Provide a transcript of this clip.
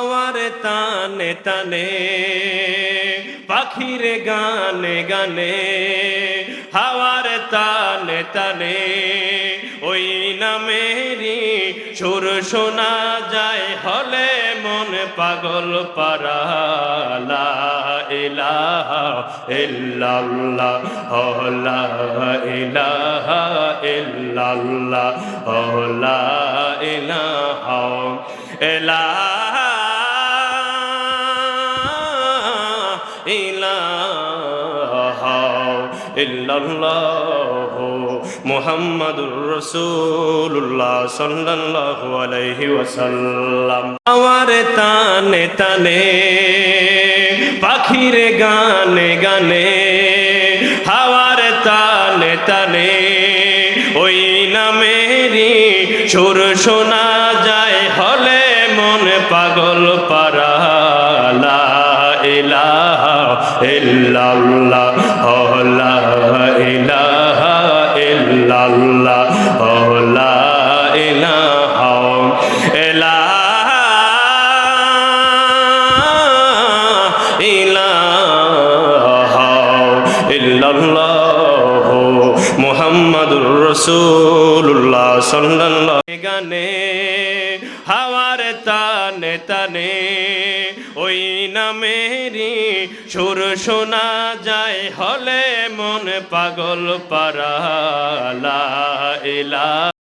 আমার তানে তানে পাখির গানে গানে, হাওয়ার তানে তানে ওই নামেরই সুর শোনা যায়, হলে মন পাগল পারালা ইলাহা ইল্লাল্লাহ লা ইলাহা ইল্লাল্লাহ লা ইলাহা ইলাহা ইল্লাল্লাহ মুহাম্মাদুর রাসূলুল্লাহ সাল্লাল্লাহু আলাইহি ওয়াসাল্লাম। আমার তানে তানে, পাখির গানে গানে, হাওয়ার তানে তানে, ওই নামেরই সুর শোনা যায় হলে মন পাগল পারালা। ইলাহা ইল্লাল্লাহ লা ইলাহা ইল্লাল্লাহ লা ইলাহা ইলাহা মুহাম্মাদুর রাসূলুল্লাহ সাল্লাল্লাহু গানে হাওয়ার তানে তানে ওই নামেরি সুর শোনা যায় হলে মন পাগল পারা